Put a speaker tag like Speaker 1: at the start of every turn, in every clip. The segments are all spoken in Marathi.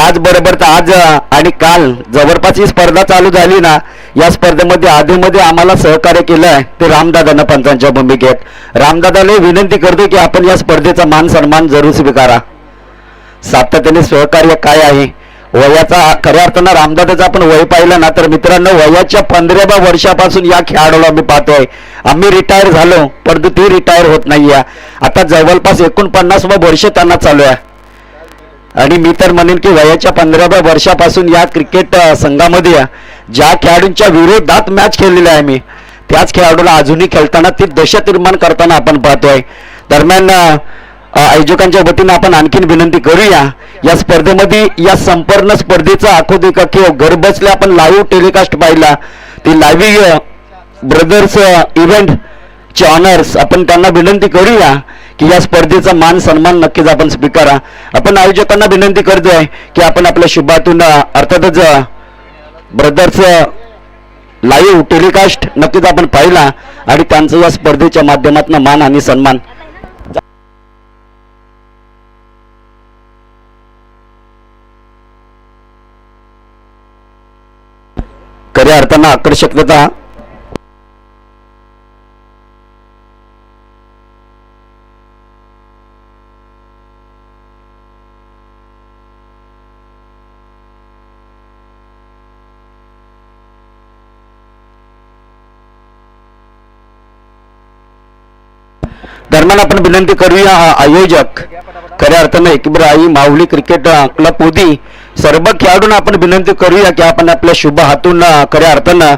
Speaker 1: त्याचबरोबर तर आज आणि काल जवळपास ही स्पर्धा चालू झाली ना या स्पर्धेमध्ये आधीमध्ये आम्हाला सहकार्य केलं आहे ते रामदादानं पंचांच्या भूमिकेत. रामदादाला विनंती करतो की आपण या स्पर्धेचा मान सन्मान जरूर स्वीकारा. सातत्याने सहकार्य काय आहे? वयाचा खऱ्या अर्थानं रामदादाचा आपण वय पाहिलं ना तर मित्रांनो वयाच्या पंधराव्या वर्षापासून या खेळाडूला आम्ही पाहतोय. आम्ही रिटायर झालो परंतु ते रिटायर होत नाही आता जवळपास एकोणपन्नास वर्ष त्यांना चालू आहे. आणि मी तर म्हणेन की वयाच्या पंधराव्या वर्षापासून या क्रिकेट संघामध्ये ज्या खेळाडूंच्या विरोधात मॅच खेळलेल्या आहे मी त्याच खेळाडूला अजूनही खेळताना ती दहशत निर्माण करताना आपण पाहतोय. दरम्यान आयोजकांच्या वतीनं आपण आणखीन विनंती करूया या स्पर्धेमध्ये या संपूर्ण स्पर्धेचा आखो देखा किंवा घर बसल्या आपण लाईव्ह टेलिकास्ट पाहिला. ती लाईव्ह ब्रदर्स इव्हेंट चे ऑनर्स आपण त्यांना विनंती करूया की या स्पर्धेचा मान सन्मान नक्कीच आपण स्वीकारा. आपण आयोजकांना विनंती करतोय की आपण आपल्या शुभातून अर्थातच ब्रदर्स लाईव्ह टेलिकास्ट नक्कीच आपण पाहिला आणि त्यांचं या स्पर्धेच्या माध्यमातून मान आणि सन्मान. खऱ्या अर्थानं आकर्षकता दरम्यान आपण विनंती करूया हा आयोजक. खऱ्या अर्थानं आई माऊली क्रिकेट क्लब मोदी सर्व खेळाडूंना आपण विनंती करूया की आपण आपल्या शुभ हातून खऱ्या अर्थानं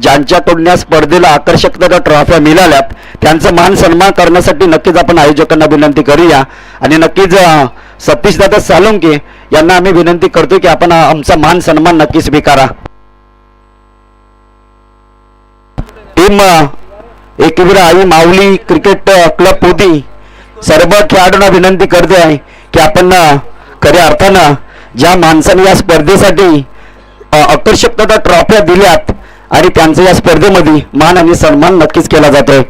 Speaker 1: ज्यांच्याकडून या स्पर्धेला आकर्षकता ट्रॉफ्या मिळाल्यात त्यांचा मान सन्मान करण्यासाठी नक्कीच आपण आयोजकांना विनंती करूया. आणि नक्कीच अ, सतीश दादा सालुंके यांना आम्ही विनंती करतो की आपण आमचा मान सन्मान नक्की स्वीकारा. Team Ekvira Aai Mauli cricket club पोती सर्व खेळाडूंना विनंती करते आहे की आपण खऱ्या अर्थानं ज्या माणसाने या स्पर्धेसाठी आकर्षकता ट्रॉफ्या दिल्यात आणि त्यांचं या स्पर्धेमध्ये मान आणि सन्मान नक्कीच केला जातोय.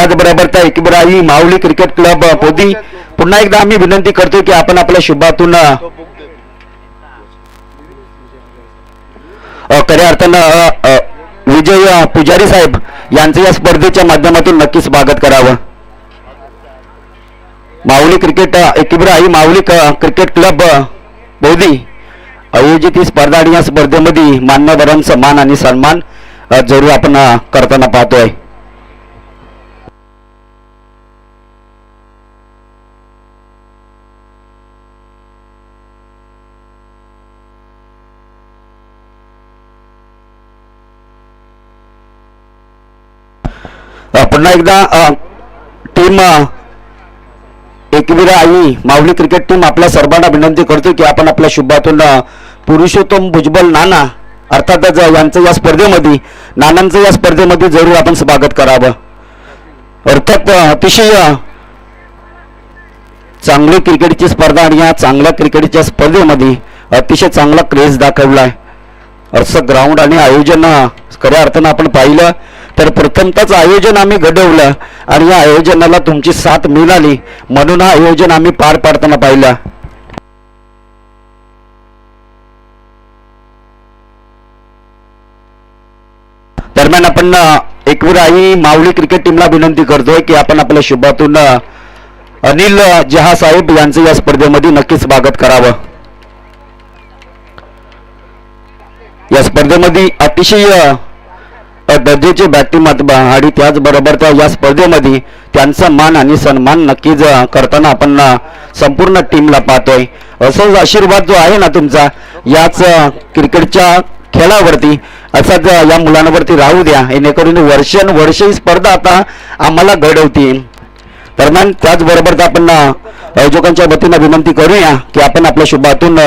Speaker 1: त्याचबरोबर त्या इकबराई माऊली क्रिकेट क्लब पोदी पुन्हा एकदा आम्ही विनंती करतो की आपण आपल्या शुभातून खऱ्या अर्थानं विजय पुजारी साहेब यांचं या स्पर्धेच्या माध्यमातून नक्कीच स्वागत करावं. Mauli cricket Aai Mauli cricket club Bodhi आयोजित ही स्पर्धा आणि या स्पर्धेमध्ये मान्यवरांचा मान आणि सन्मान जरूर आपण करताना पाहतोय. पुन्हा एकदा team Ekvira Aai Mauli cricket team आपल्या सर्वांना विनंती करतो की आपण आपल्या शुभातून पुरुषोत्तम भुजबल नाना अर्थातच यांचं या स्पर्धेमध्ये नानांचं या स्पर्धेमध्ये जरूर आपण स्वागत करावं. अर्थात अतिशय चांगली क्रिकेटची स्पर्धा आणि या चांगल्या क्रिकेटच्या स्पर्धेमध्ये अतिशय चांगला क्रेज दाखवलाय. असं ग्राउंड आणि आयोजन खऱ्या अर्थानं आपण पाहिलं. तर प्रथमतच आयोजन आम्ही घडवलं आणि या आयोजनाला तुमची साथ मिळाली. म्हणून हा आयोजन आम्ही पार पाडताना पाहिलं. दरम्यान आपण अ, एकविराई माऊली क्रिकेट टीमला विनंती करतोय की आपण आपल्या शुभातून अनिल जहा साहेब यांचं या स्पर्धेमध्ये नक्कीच स्वागत करावं. या स्पर्धेमध्ये अतिशय दर्जाचे बॅटिंग आणि त्याचबरोबर त्या या स्पर्धेमध्ये त्यांचा मान आणि सन्मान नक्कीच करताना आपण संपूर्ण टीमला पाहतोय. असंच आशीर्वाद जो आहे ना तुमचा याच क्रिकेटच्या खेळावरती असाच या मुलांवरती राहू द्या. जेणेकरून वर्षानुवर्ष ही स्पर्धा आता आम्हाला घडवतील दरम्यान त्याचबरोबर आपण आयोजकांच्या वतीनं विनंती करूया की आपण आपल्या शुभातून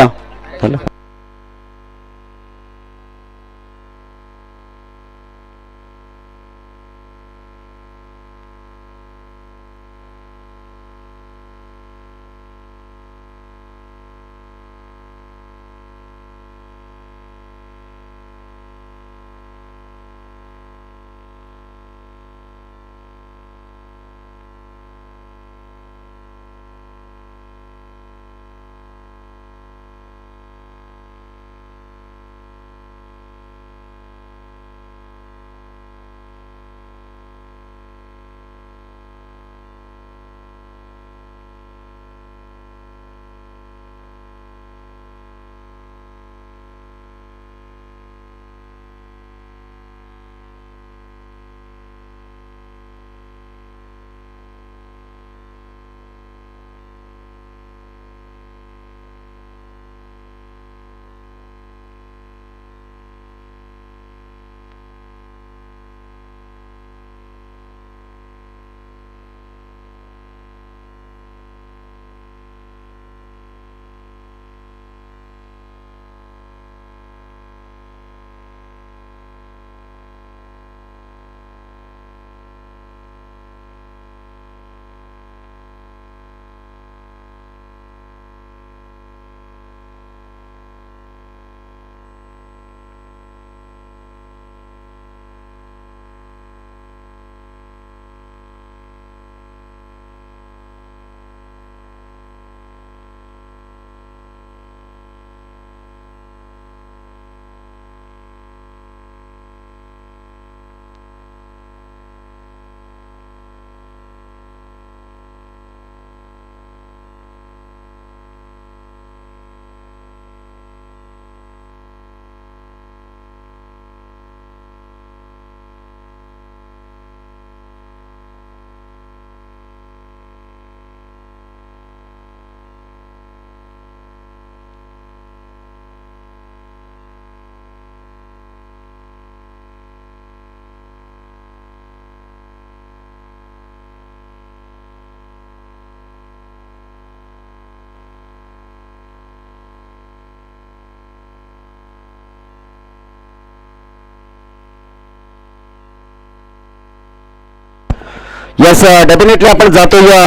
Speaker 1: यस डेफिनेटली आपण जातो या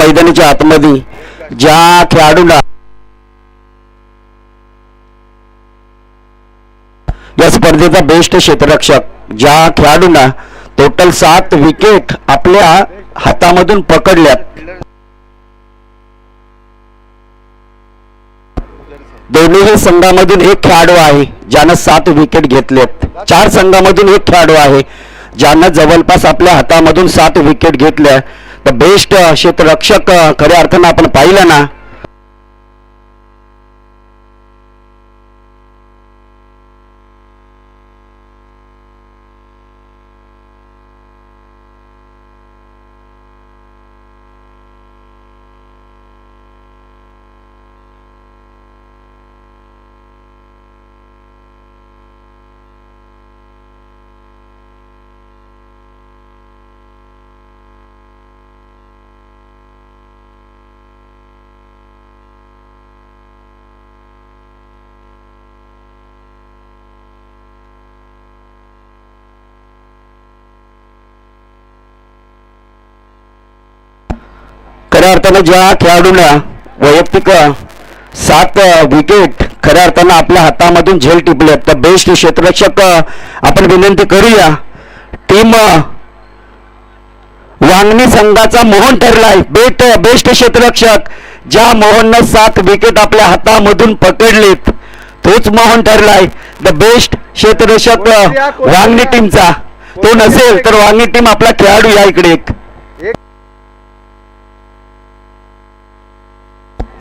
Speaker 1: मैदानाच्या आतमध्ये. ज्या खेळाडूला या स्पर्धेचा बेस्ट क्षेत्ररक्षक ज्या खेळाडूंना टोटल सात विकेट आपल्या हातामधून पकडल्यात. दोन्ही संघामधून एक खेळाडू आहे ज्यानं सात विकेट घेतलेत. चार संघामधून एक खेळाडू आहे. ज्यानं जवळपास आपल्या हातामधून सात विकेट घेतल्या. तर बेस्ट क्षेत्ररक्षक खऱ्या अर्थानं आपण पाहिलं ना खऱ्या अर्थानं ज्या खेळाडूला वैयक्तिक सात विकेट खऱ्या अर्थानं आपल्या हातामधून झेल टिपलेत तर बेस्ट क्षेत्ररक्षक आपण विनंती करूया. टीम वांगणी संघाचा मोहन ठरलाय. बेट बेस्ट क्षेत्ररक्षक ज्या मोहननं सात विकेट आपल्या हातामधून पकडलेत तोच मोहन ठरलाय. द बेस्ट क्षेत्ररक्षक वांगणी टीमचा तो नसेल तर वांगणी टीम आपला खेळाडू या इकडे एक.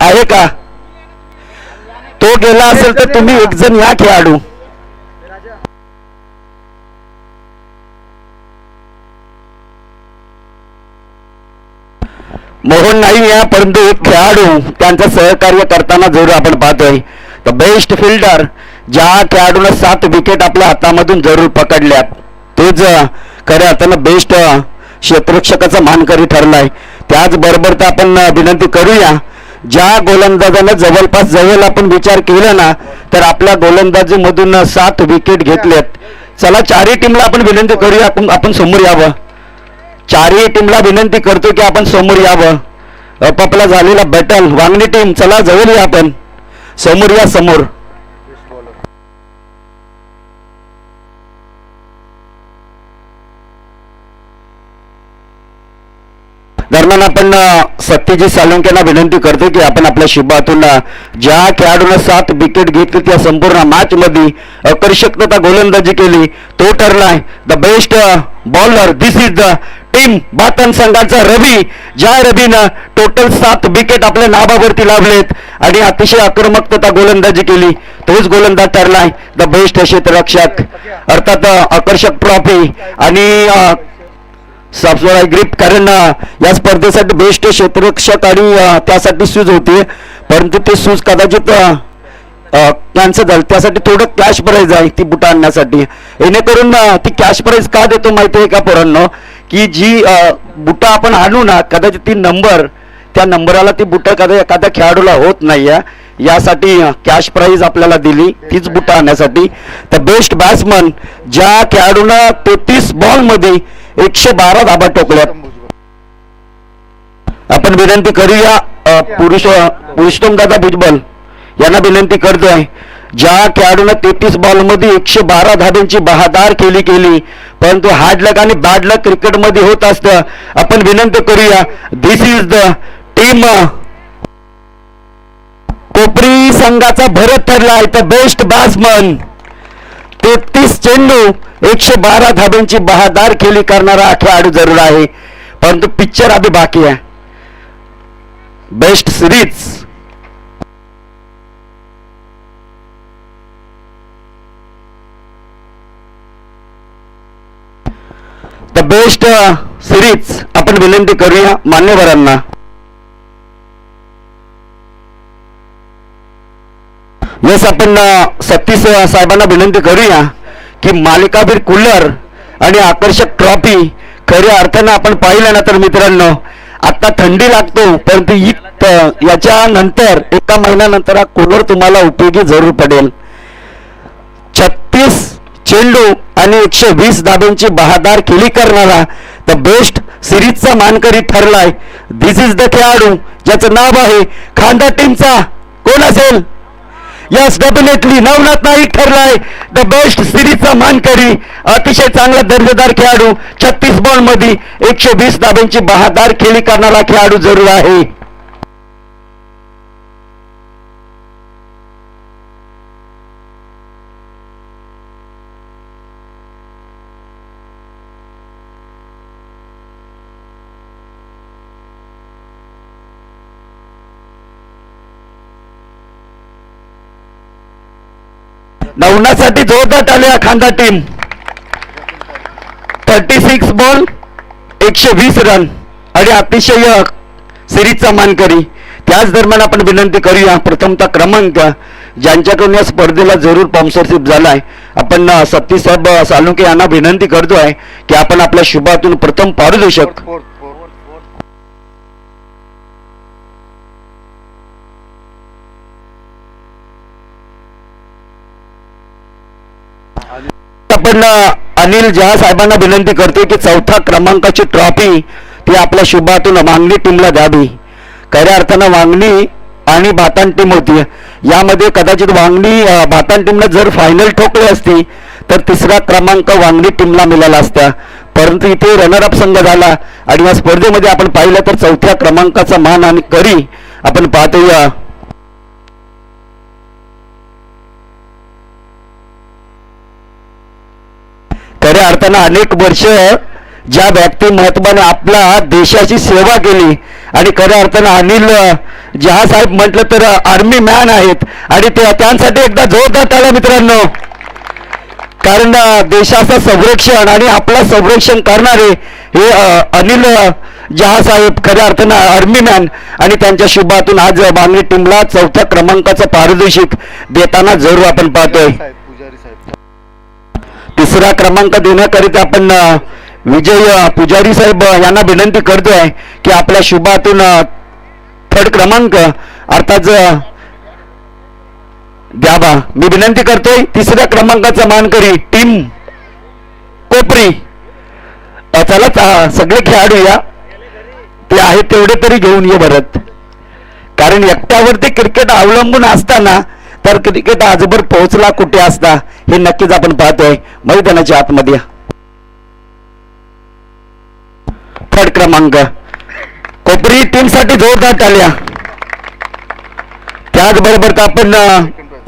Speaker 1: आहे का? तो गेला असेल तर तुम्ही एक जण या खेळाडू. मोहन नाही या परंतु एक खेळाडू त्यांचं सहकार्य करताना जरूर आपण पाहतोय. तर बेस्ट फिल्डर ज्या खेळाडूनं सात विकेट आपल्या हातामधून जरूर पकडल्यात तोच खऱ्या अर्थानं बेस्ट क्षेत्ररक्षकाचा मानकरी ठरलाय. त्याचबरोबर तर आपण विनंती करूया ज्या गोलंदाजानं जवळपास जवळ आपण विचार केला ना तर आपल्या गोलंदाजीमधून सात विकेट घेतल्यात चला चारही टीमला आपण विनंती करूया आपण आपण समोर यावं. चारही टीमला विनंती करतो की आपण समोर यावं. आपापला झालेला बॅटल वांगणी टीम चला जवळ या आपण. समोर या समोर. दरम्यान आपण सत्यजी सत्यजित विनंती करतो की आपण आपल्या शिबातून ज्या खेळाडूनं सात विकेट घेतली त्या संपूर्ण मॅचमध्ये आकर्षकता गोलंदाजी केली तो ठरलाय the best bowler this is the team Bhatan संघाचा रवी ज्या रवीनं टोटल सात विकेट आपल्या नाभावरती लावलेत आणि अतिशय आक्रमकता गोलंदाजी केली तोच गोलंदाज ठरलाय द बेस्ट क्षेत्ररक्षक. अर्थात आकर्षक ट्रॉफी आणि सापसोळा ग्रीप कारण या स्पर्धेसाठी बेस्ट क्षेत्ररक्षक आणि त्यासाठी सूज होते. परंतु ते सूज कदाचित कॅन्सल झालं. त्यासाठी थोडं कॅश प्राईज आहे ती बुटं आणण्यासाठी. येणेकरून ती कॅश प्राईज का देतो माहिती आहे का पोरांनो? की जी बुटा बुटं आपण आणू ना कदाचित ती नंबर त्या नंबराला ती बुटं कदा एखाद्या खेळाडूला होत नाही आहे यासाठी कॅश प्राईज आपल्याला दिली तीच बुटं आणण्यासाठी. तर बेस्ट बॅट्समन ज्या खेळाडूनं तेहतीस बॉलमध्ये एकशे बारा धाबा टोकल्यात. आपण विनंती करूया पुरुष पुरुषोत्तम दादा भुजबल यांना विनंती करतोय. ज्या खेळाडूनं तेहतीस बॉलमध्ये एकशे बारा धाब्यांची बहादार केली केली परंतु हार्ड लक आणि बॅड लक क्रिकेटमध्ये होत असतं आपण विनंती करूया. This is the team Kopari संघाचा भरत ठरला आहे तर बेस्ट बॅट्समन तेहतीस चेंडू एकशे बारा धाब्यांची बहादार खेळी करणारा हा खेळाडू जरूर आहे. परंतु पिक्चर आधी बाकी आहे. Best series the best series आपण विनंती करूया मान्यवरांना. यस आपण अ, सतीश साहेबांना विनंती करूया की मालिकाबीर कुल्लर आणि आकर्षक ट्रॉफी खऱ्या अर्थानं आपण पाहिलं ना तर मित्रांनो आता थंडी लागतो परंतु ही नंतर याच्यानंतर एका महिन्यानंतर हा कूलर तुम्हाला उपयोगी जरूर पडेल. छत्तीस चेंडू आणि एकशे वीस धाब्यांची बहादार केली करणारा द बेस्ट सिरीजचा मानकरी ठरलाय. दिस इज द खेळाडू ज्याचं नाव आहे खांदा टीमचा. कोण असेल? यस डेफिनेटली नवनाथ नाईक ठरलाय. द बेस्ट सिरीजचा मानकरी. अतिशय चांगला दर्जेदार खेळाडू. छत्तीस बॉलमध्ये एकशे वीस धाब्यांची बहादार खेळी करणारा खेळाडू जरूर आहे. नवनासाठी जोरदार आले खांदा टीम थर्टी सिक्स बॉल एकशे वीस रन आणि अतिशय सिरीजचा मानकरी. त्याच दरम्यान आपण विनंती करूया प्रथमतः क्रमांक ज्यांच्याकडून या स्पर्धेला जरूर स्पॉन्सरशिप झालाय. आपण सत्तीसाहेब सालुके सालुंके यांना विनंती करतो आहे की आपण आपल्या शुभातून प्रथम पारितोषिक आपण अनिल जहा साहेबांना विनंती करते की चौथ्या क्रमांकाची ट्रॉफी ती आपल्या शुभातून वांगणी टीमला द्यावी. खऱ्या अर्थानं वांगणी आणि भातान टीम होती. यामध्ये कदाचित वांगणी भातान टीमला जर फायनल ठोकली असती तर तिसरा क्रमांक वांगणी टीमला मिळाला असता. परंतु इथे रनरअप संघ झाला आणि या स्पर्धेमध्ये आपण पाहिलं तर चौथ्या क्रमांकाचा मान आणि करी. आपण पाहतोय खऱ्या अर्थानं अनेक वर्ष ज्या व्यक्तिमत्वाने आपला देशाची सेवा केली आणि खऱ्या अर्थानं अनिल जहा साहेब म्हटलं तर आर्मी मॅन आहेत आणि ते त्यांसाठी एकदा जोरदार टाळ्या मित्रांनो. कारण देशाचं संरक्षण आणि आपलं संरक्षण करणारे हे अनिल जहा साहेब खऱ्या अर्थानं आर्मी मॅन आणि त्यांच्या शुभातून आज बांगणी टीमला चौथ्या क्रमांकाचं पारितोषिक देताना जरूर आपण पाहतोय. तिसरा क्रमांक देण्याकरिता आपण विजय पुजारी साहेब यांना विनंती करतोय की आपल्या शुभातून थर्ड क्रमांक अर्थात द्यावा. मी विनंती करतोय तिसऱ्या क्रमांकाचा मानकरी टीम कोपरी. अ, चला सगळे खेळाडू या. ते आहेत तेवढे तरी घेऊन ये भरत. कारण एकट्यावरती क्रिकेट अवलंबून असताना तर क्रिकेट आजभर पोहोचला कुठे असता हे नक्कीच आपण पाहतोय मैदानाच्या आतमध्ये थर्ड क्रमांक कोपरी टीमसाठी जोरदार टाळ्या त्याचबरोबर आपण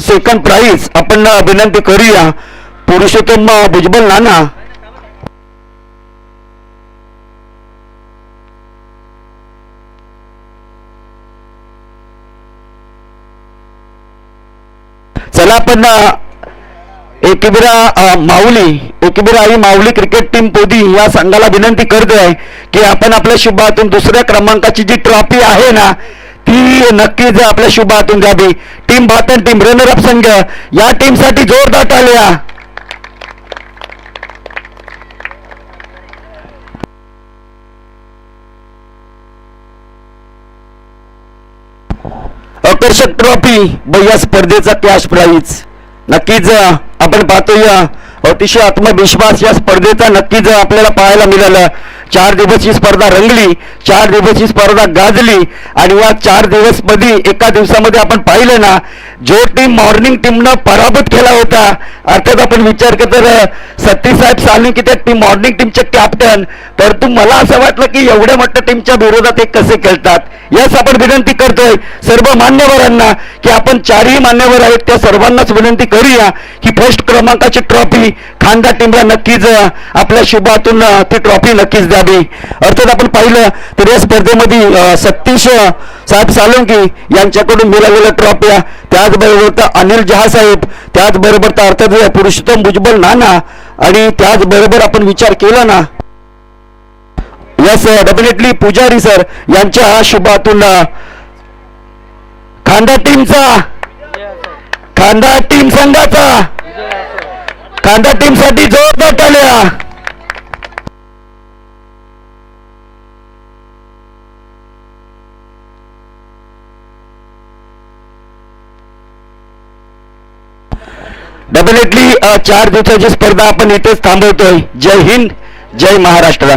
Speaker 1: सेकंड प्राइज आपण विनंती करूया पुरुषोत्तम भुजबल नाना मला आपण एकबिरा माऊली एकबिरा आई माऊली क्रिकेट टीम पोदी या संघाला विनंती करतो आहे की आपण आपल्या शुभातून दुसऱ्या क्रमांकाची जी ट्रॉफी आहे ना ती नक्कीच आपल्या शुभातून द्यावी. Team Bhatan team runner up संघ या टीमसाठी जोरदार टाळ्या आकर्षक ट्रॉफी व या स्पर्धेचा कॅश प्राईज नक्कीच आपण पाहतोय या अतिशय आत्मविश्वास या स्पर्धेचा नक्कीच आपल्याला पाहायला मिळाला. चार दिवस ही स्पर्धा रंगली चार दिवस ही स्पर्धा गाजली आणि या चार दिवसमध्ये एका दिवसामध्ये आपण पाहिलं ना जो टीम मॉर्निंग टीमनं पराभूत केला होता अर्थात आपण विचार करतो तर अ, साहेब सालनी की त्या टीम मॉर्निंग टीमचे कॅप्टन तर तू मला असं वाटलं की एवढ्या मोठ्या टीमच्या विरोधात ते कसे खेळतात? यास आपण विनंती करतोय सर्व मान्यवरांना की आपण चारही मान्यवर आहेत त्या सर्वांनाच विनंती करूया की फर्स्ट क्रमांकाची ट्रॉफी खांदा टीमला नक्कीच आपल्या शुभातून ती ट्रॉफी नक्कीच द्यावी. अर्थात आपण पाहिलं तर या स्पर्धेमध्ये सतीश साहेब सालुंकी यांच्याकडून मिळालेल्या ट्रॉफ्या त्याचबरोबर तर अनिल जहा साहेब त्याचबरोबर तर अर्थात पुरुषोत्तम भुजबल नाना आणि त्याचबरोबर आपण विचार केला ना. यस डेफिनेटली पुजारी सर यांच्या शुभातून खांदा टीमचा. खांदा टीम संघाचा. खांदा टीमसाठी जोरदार टाळ्या. डेफिनेटली चार दिवसाची स्पर्धा आपण इथेच थांबवतोय. जय हिंद जय महाराष्ट्र.